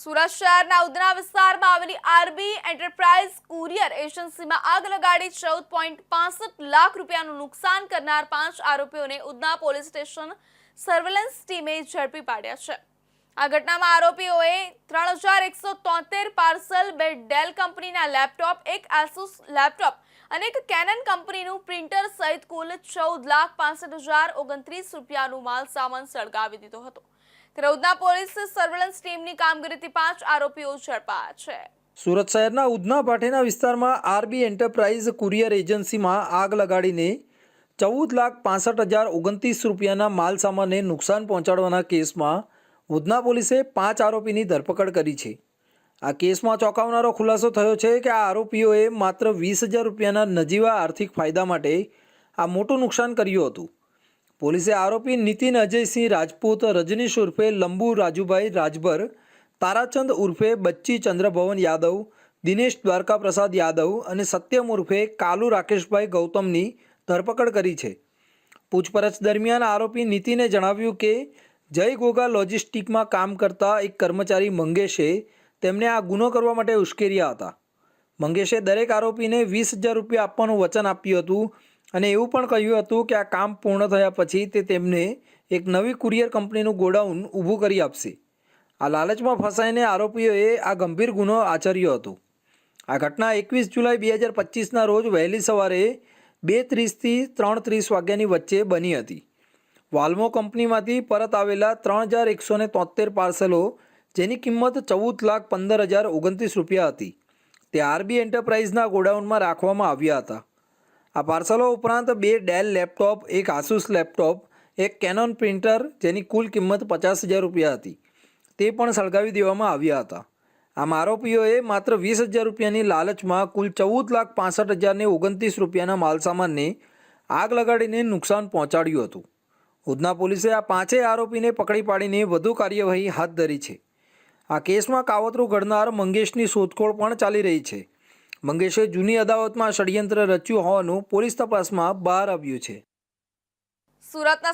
સુરત શહેરના ઉધના વિસ્તારમાં આવેલી આરબી એન્ટરપ્રાઇઝ કુરિયર એજન્સીમાં આગ લગાડી ચૌદ પોઈન્ટ પાસઠ લાખ રૂપિયાનું નુકસાન કરનાર પાંચ આરોપીઓને ઉધના પોલીસ સ્ટેશન સર્વેલન્સ ટીમે ઝડપી પાડ્યા છે. આ ઘટનામાં આરોપીઓએ ત્રણ હજાર એકસો તોતેર પાર્સલ બે ડેલ કંપનીના લેપટોપ, એક આસુસ લેપટોપ અને એક કેનન કંપનીનું પ્રિન્ટર સહિત કુલ ચૌદ લાખ પાસઠ હજાર ઓગણત્રીસ રૂપિયાનું માલ સામાન સળગાવી દીધો હતો. ત્યારે પોલીસ સર્વેલન્સ ટીમની કામગીરીથી પાંચ આરોપીઓ ઝડપાયા છે. સુરત શહેરના ઉધના ભાટેના વિસ્તારમાં આરબી એન્ટરપ્રાઇઝ કુરિયર એજન્સીમાં આગ લગાડીને ચૌદ લાખ પાસઠ હજાર ઓગણત્રીસ રૂપિયાના માલસામાનને નુકસાન પહોંચાડવાના કેસમાં ઉધના પોલીસે પાંચ આરોપીની ધરપકડ કરી છે. આ કેસમાં ચોંકાવનારો ખુલાસો થયો છે કે આ આરોપીઓએ માત્ર વીસ હજાર રૂપિયાના નજીવા આર્થિક ફાયદા માટે આ મોટું નુકસાન કર્યું હતું. પોલીસે આરોપી નીતિન અજયસિંહ રાજપૂત, રજનીશ ઉર્ફે લંબુ રાજુભાઈ રાજભર, તારાચંદ ઉર્ફે બચ્ચી ચંદ્રભવન યાદવ, દિનેશ દ્વારકા પ્રસાદ યાદવ અને સત્યમ ઉર્ફે કાલુ રાકેશભાઈ ગૌતમની ધરપકડ કરી છે. પૂછપરછ દરમિયાન આરોપી નીતિને જણાવ્યું કે જય ગોગા લોજિસ્ટિકમાં કામ કરતા એક કર્મચારી મંગેશે. તેમને આ ગુનો કરવા માટે ઉશ્કેર્યા હતા. મંગેશે દરેક આરોપીને વીસ હજાર રૂપિયા આપવાનું વચન આપ્યું હતું અને એવું પણ કહ્યું હતું કે આ કામ પૂર્ણ થયા પછી તે તેમને એક નવી કુરિયર કંપનીનું ગોડાઉન ઊભું કરી આપશે. આ લાલચમાં ફસાઈને આરોપીઓએ આ ગંભીર ગુનો આચર્યો હતો. આ ઘટના એકવીસ જુલાઈ બે હજાર પચીસના રોજ વહેલી સવારે બે ત્રીસથી ત્રણ ત્રીસ વાગ્યાની વચ્ચે બની હતી. વાલ્મો કંપનીમાંથી પરત આવેલા ત્રણ હજાર એકસો ને તોતેર પાર્સલો, જેની કિંમત ચૌદ લાખ પંદર હજાર ઓગણત્રીસ રૂપિયા હતી, તે આરબી એન્ટરપ્રાઇઝના ગોડાઉનમાં રાખવામાં આવ્યા હતા. આ પાર્સલો ઉપરાંત બે ડેલ લેપટોપ, એક આસુસ લેપટોપ, એક કેનોન પ્રિન્ટર, જેની કુલ કિંમત પચાસ હજાર રૂપિયા હતી. તે પણ સળગાવી દેવામાં આવ્યા હતા. આમ આરોપીઓએ માત્ર વીસ હજાર રૂપિયાની લાલચમાં કુલ ચૌદ લાખ પાસઠ હજારને ઓગણત્રીસ રૂપિયાના માલસામાનને આગ લગાડીને નુકસાન પહોંચાડ્યું હતું. ઉધના પોલીસે આ પાંચેય આરોપીને પકડી પાડીને વધુ કાર્યવાહી હાથ ધરી છે. આ કેસમાં કાવતરું ઘડનાર મંગેશની શોધખોળ પણ ચાલી રહી છે. મંગેશે જૂની અદાવતમાં ષડયંત્ર રચ્યું હોવાનું પોલીસ તપાસમાં બહાર આવ્યું છે. સુરતના